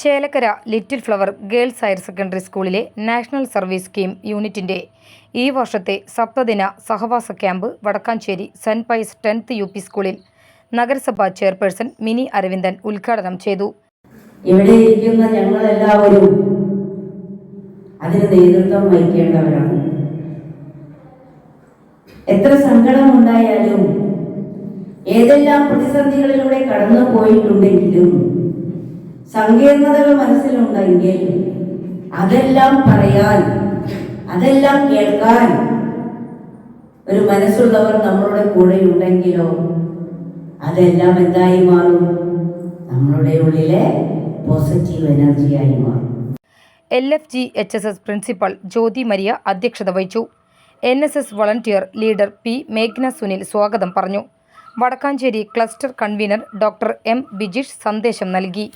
Chelakkara Little Flower Girls Higher Secondary സ്കൂളിലെ national service scheme യൂണിറ്റിന്റെ ഈ വർഷത്തെ സപ്തദിന സഹവാസ camp Vadakkanchery Saint Pius Tenth U P സ്കൂളിൽ നഗരസഭാ ചെയർപേഴ്സൺ മിനി അരവിന്ദൻ ഉദ്ഘാടനം ചെയ്തു. ഇവിടെ ഇരിക്കുന്ന ഞങ്ങളെല്ലാവരും അതിന് നേതൃത്വം വഹിക്കേണ്ടവരാണ്. എത്ര സങ്കടമുണ്ടായാലും ഏതെല്ലാം പ്രതിസന്ധികളിലൂടെ കടന്നു പോയിട്ടുണ്ടെങ്കിലും സങ്കീർണതകൾ മനസ്സിലുണ്ടെങ്കിൽ അതെല്ലാം പറയാൻ അതെല്ലാം കേൾക്കാൻ ഒരു മനസ്സുള്ളവർ നമ്മളുടെ കൂടെ ഉണ്ടെങ്കിലോ അതെല്ലാം എന്തായി മാറും? നമ്മളുടെ ഉള്ളിലെ പോസിറ്റീവ് എനർജിയായി മാറും. L F G H S S principal Jyothi Maria അധ്യക്ഷത വഹിച്ചു. N S S volunteer leader P മേഘ്ന Sunil സ്വാഗതം പറഞ്ഞു. Vadakkanchery cluster convener doctor M Bijish സന്ദേശം നൽകി.